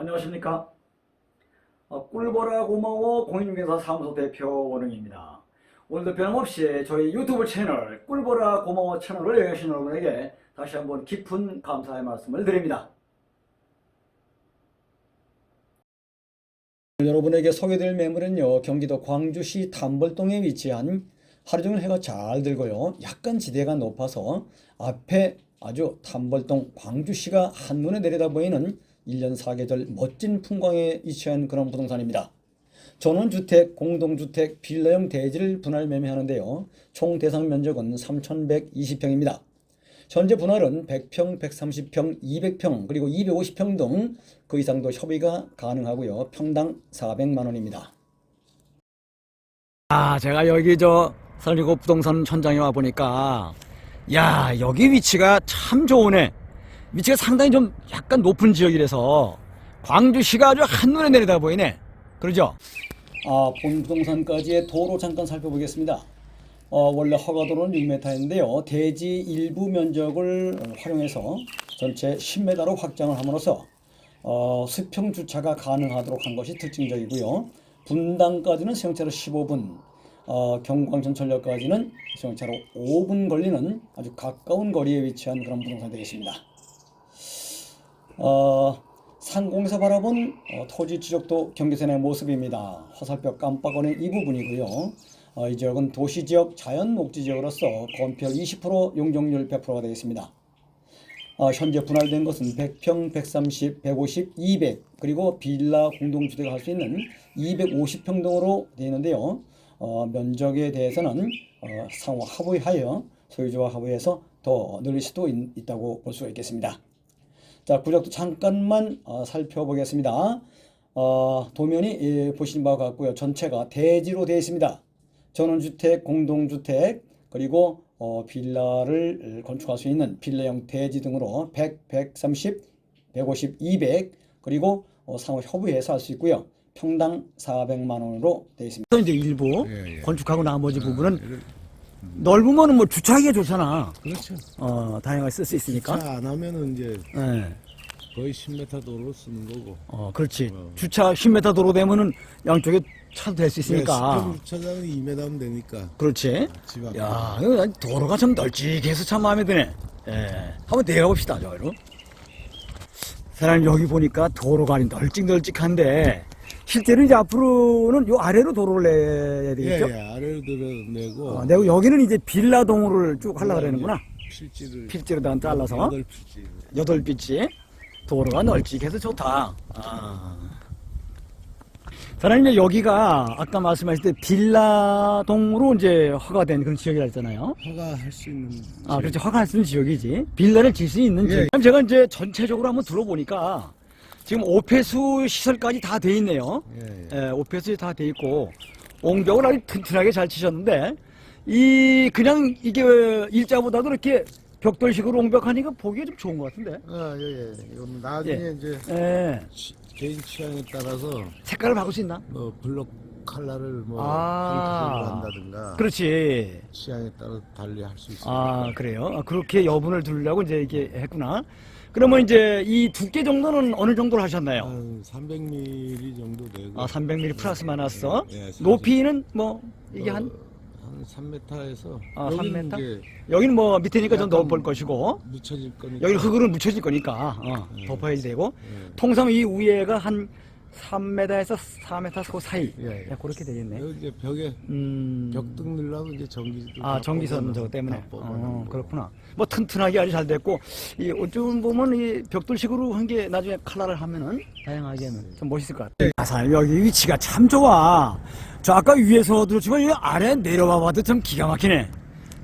안녕하십니까? 어, 꿀보라 고마워 공인중개사 사무소 대표 원흥입니다. 오늘도 변함없이 저희 유튜브 채널 꿀보라 고마워 채널을 여행하신 여러분에게 다시 한번 깊은 감사의 말씀을 드립니다. 여러분에게 소개될 매물은요 경기도 광주시 담벌동에 위치한 하루 종일 해가 잘 들고요 약간 지대가 높아서 앞에 아주 담벌동 광주시가 한눈에 내려다 보이는 1년 4계절 멋진 풍광에 위치한 그런 부동산입니다. 전원주택, 공동주택, 빌라형 대지를 분할 매매하는데요. 총 대상 면적은 3,120평입니다. 현재 분할은 100평, 130평, 200평, 그리고 250평 등 그 이상도 협의가 가능하고요. 평당 400만 원입니다. 아, 제가 여기 저 설리고 부동산 현장에 와 보니까 야, 여기 위치가 참 좋으네. 위치가 상당히 좀 약간 높은 지역이라서 광주시가 아주 한눈에 내려다 보이네. 그러죠? 아, 본 부동산까지의 도로 잠깐 살펴보겠습니다. 어, 원래 허가도로는 6m인데요. 대지 일부 면적을 활용해서 전체 10m로 확장을 함으로써 어, 수평 주차가 가능하도록 한 것이 특징적이고요. 분당까지는 수용차로 15분, 어, 경광전철역까지는 수용차로 5분 걸리는 아주 가까운 거리에 위치한 그런 부동산이 되겠습니다. 어, 상공에서 바라본 어, 토지 지적도 경계선의 모습입니다. 화살표 깜빡거리는 이 부분이고요. 어, 이 지역은 도시지역 자연 녹지 지역으로서 건폐율 20% 용적률 100%가 되겠습니다. 어, 현재 분할된 것은 100평, 130, 150, 200 그리고 빌라 공동주택을 할 수 있는 250평 등으로 되어 있는데요. 어, 면적에 대해서는 어, 상호 합의하여 소유주와 합의해서 더 늘릴 수도 있, 있다고 볼 수가 있겠습니다. 자, 구역도 잠깐만 어, 살펴보겠습니다. 어, 도면이 예, 보시는 바와 같고요. 전체가 대지로 되어 있습니다. 전원주택, 공동주택, 그리고 어, 빌라를 건축할 수 있는 빌라형 대지 등으로 100, 130, 150, 200 그리고 어, 상호 협의해서 할 수 있고요. 평당 400만 원으로 되어 있습니다. 이제 일부 예, 예. 건축하고 나머지 부분은 이런- 넓으면 뭐 주차하기가 좋잖아. 그렇죠. 어, 다양하게 쓸 수 있으니까. 주차 안 하면은 이제 예. 거의 10m 도로 쓰는 거고. 어, 그렇지. 어. 주차 10m 도로 되면면 양쪽에 차도 될 수 있으니까. 네, 주차장은 2m면 되니까. 그렇지. 집 앞에. 야, 이거 도로가 참 널찍해서 참 마음에 드네. 예. 한번 내가 봅시다, 저기로. 사장님, 여기 보니까 도로가 아니 널찍널찍한데, 실제로 이제 앞으로는 요 아래로 도로를 내야 예, 되겠죠? 예, 아래로 들어내고. 어, 내고 여기는 이제 빌라 동호를 쭉 하려고 그러는구나. 필지를. 필지로 다 잘라서. 여덟 필지. 여덟 빛이 도로가 널찍해서 좋다. 아. 사장님 여기가 아까 말씀하실 때 빌라동으로 이제 허가된 그런 지역이라 했잖아요. 허가할 수 있는. 아, 그렇지. 허가할 수 있는 지역이지. 빌라를 질 수 있는 예. 지역. 그럼 제가 이제 전체적으로 한번 들어보니까 지금 오폐수 시설까지 다 돼 있네요. 예, 예. 예, 오폐수 다돼 있고 옹벽을 아주 튼튼하게 잘 치셨는데 이 그냥 이게 일자보다도 이렇게 벽돌식으로 옹벽하니까 보기가 좀 좋은 것 같은데. 아, 예, 예. 이건 나중에 예. 이제 예. 치- 개인 취향에 따라서 색깔을 바꿀 수 있나? 뭐 블록 컬러를 뭐 아. 한다든가 그렇지. 취향에 따라 달리 할 수 있습니다. 아, 그래요? 아, 그렇게 여분을 두려고 이제 이게 했구나. 그러면 이제 이 두께 정도는 어느 정도로 하셨나요? 한 300mm 정도 되고. 아, 300mm 플러스 마이너스. 예, 예, 높이는 뭐, 이게 어, 한, 한 3m에서 아, 3m? 이제 여기는 뭐 밑에니까 좀 약간 넓을 것이고, 묻혀질 거니까 여기는 흙으로 묻혀질 거니까, 어, 예. 덮어야 되고, 예. 통상 이 위에가 한 3m에서 4m 그 사이. 예, 예. 야, 그렇게 되겠네. 여기 이제 벽에 음. 벽등 넣으려면 이제 전기도 아, 다 전기선 저거 때문에. 다 뽑아놓은 어. 그렇구나. 뭐 튼튼하게 아주 잘 됐고, 이 어쩜 보면 이 벽돌식으로 한 게 나중에 컬러를 하면은 다양하게 하면 좀 멋있을 것 같아. 아, 사장님, 여기 위치가 참 좋아. 저 아까 위에서 들었지만 여기 아래 내려와 봐도 참 기가 막히네.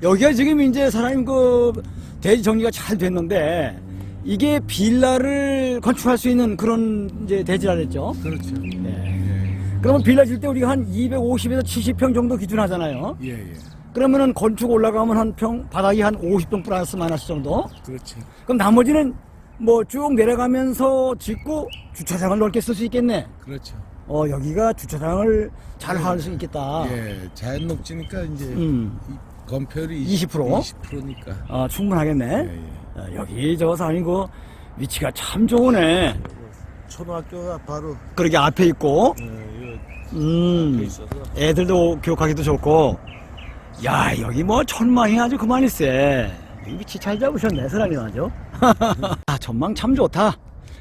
여기가 지금 이제 사장님 그 대지 정리가 잘 됐는데, 이게 빌라를 건축할 수 있는 그런 이제 대지라 그랬죠. 그렇죠. 예. 그러면 빌라 질 때 우리가 한 250에서 70평 정도 기준하잖아요. 예, 예. 그러면은 건축 올라가면 한 평, 바닥이 한 50평 플러스 마이너스 정도? 그렇죠. 그럼 나머지는 뭐 쭉 내려가면서 짓고 주차장을 넓게 쓸 수 있겠네. 그렇죠. 어, 여기가 주차장을 잘 할 수 있겠다. 예, 자연 녹지니까 이제 아. 음. 이 건폐율이 20%? 20%니까. 아, 충분하겠네. 예, 예. 어, 여기 저그 위치가 참 좋으네. 초등학교가 바로 그러게 앞에 있고, 어, 요 음, 앞에 있어서 애들도 교육하기도 좋고, 야, 여기 뭐 천망이 아주 그만일세. 위치 잘 잡으셨네, 사장님 아주. 아, 전망 참 좋다.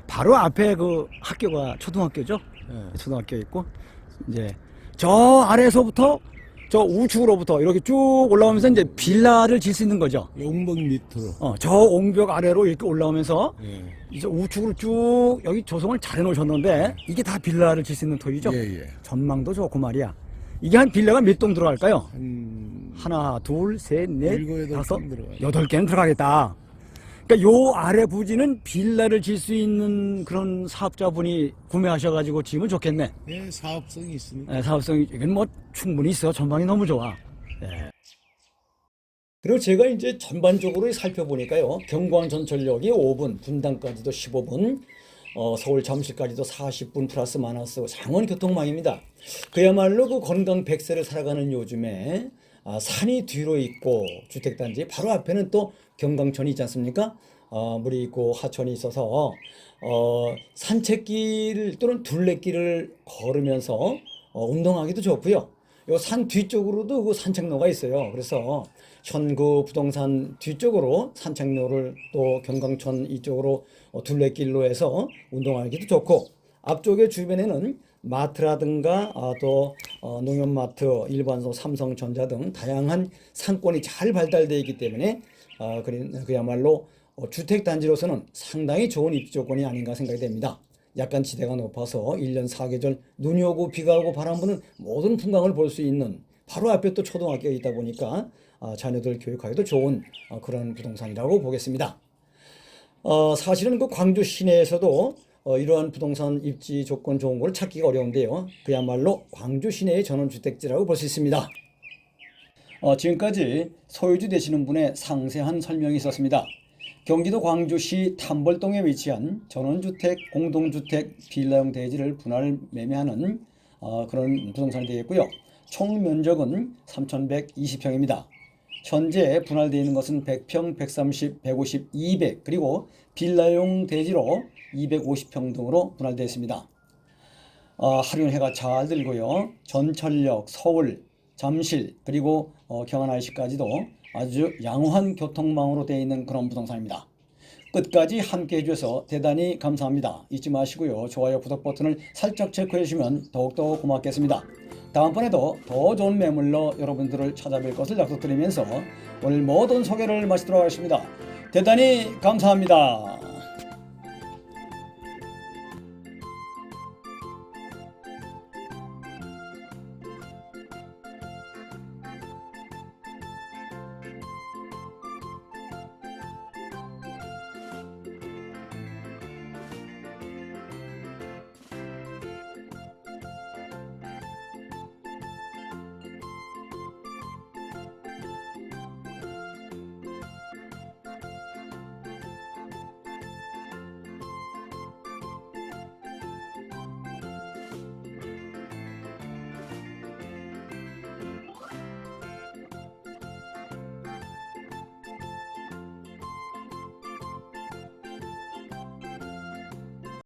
바로 앞에 그 학교가 초등학교죠. 예. 초등학교 있고, 이제 저 아래에서부터 저 우측으로부터 이렇게 쭉 올라오면서 이제 빌라를 질 수 있는 거죠. 용복 밑으로. 어, 저 옹벽 아래로 이렇게 올라오면서 예. 이제 우측으로 쭉 여기 조성을 잘 해놓으셨는데 이게 다 빌라를 질 수 있는 토이죠. 예, 예. 전망도 좋고 말이야. 이게 한 빌라가 몇 동 들어갈까요? 한 하나, 둘, 셋, 넷, 일곱, 여덟 다섯, 들어가요. 여덟 개는 들어가겠다. 그러니까 요 아래 부지는 빌라를 질 수 있는 그런 사업자분이 구매하셔가지고 지으면 좋겠네. 예, 사업성이 있으니까. 예, 사업성이 이건 뭐 충분히 있어. 전망이 너무 좋아. 예. 그리고 제가 이제 전반적으로 살펴보니까요. 경광 전철역이 5분, 분당까지도 15분, 어, 서울 잠실까지도 40분 플러스 마이너스 장원 교통망입니다. 그야말로 그 건강 100세를 살아가는 요즘에 아, 산이 뒤로 있고 주택단지 바로 앞에는 또 경강천이 있지 않습니까? 어, 물이 있고 하천이 있어서 어, 산책길 또는 둘레길을 걸으면서 어, 운동하기도 좋고요. 요 산 뒤쪽으로도 그 산책로가 있어요. 그래서 현구 부동산 뒤쪽으로 산책로를 또 경강천 이쪽으로 어, 둘레길로 해서 운동하기도 좋고 앞쪽에 주변에는 마트라든가 아, 또 어, 농협마트, 일반소, 삼성전자 등 다양한 상권이 잘 발달되어 있기 때문에 아, 그리- 그야말로 어, 주택단지로서는 상당히 좋은 입지 조건이 아닌가 생각이 됩니다. 약간 지대가 높아서 일년 사계절 눈이 오고 비가 오고 바람 부는 모든 풍광을 볼 수 있는 바로 앞에 또 초등학교가 있다 보니까 아, 자녀들 교육하기도 좋은 어, 그런 부동산이라고 보겠습니다. 어, 사실은 그 광주 시내에서도 어, 이러한 부동산 입지 조건 좋은 걸 찾기가 어려운데요. 그야말로 광주 시내의 전원주택지라고 볼 수 있습니다. 어, 지금까지 소유주 되시는 분의 상세한 설명이 있었습니다. 경기도 광주시 탐벌동에 위치한 전원주택, 공동주택, 빌라형 대지를 분할 매매하는 어, 그런 부동산이 되겠고요. 총 면적은 3,120평입니다. 현재 분할되어 있는 것은 100평, 130, 150, 200 그리고 빌라용 대지로 250평 등으로 분할되어 있습니다. 어, 하루는 해가 잘 들고요. 전철역, 서울, 잠실 그리고 어, 경안 IC까지도 아주 양호한 교통망으로 되어 있는 그런 부동산입니다. 끝까지 함께 해주셔서 대단히 감사합니다. 잊지 마시고요. 좋아요, 구독 버튼을 살짝 체크해 주시면 더욱더 고맙겠습니다. 다음번에도 더 좋은 매물로 여러분들을 찾아뵐 것을 약속드리면서 오늘 모든 소개를 마치도록 하겠습니다. 대단히 감사합니다.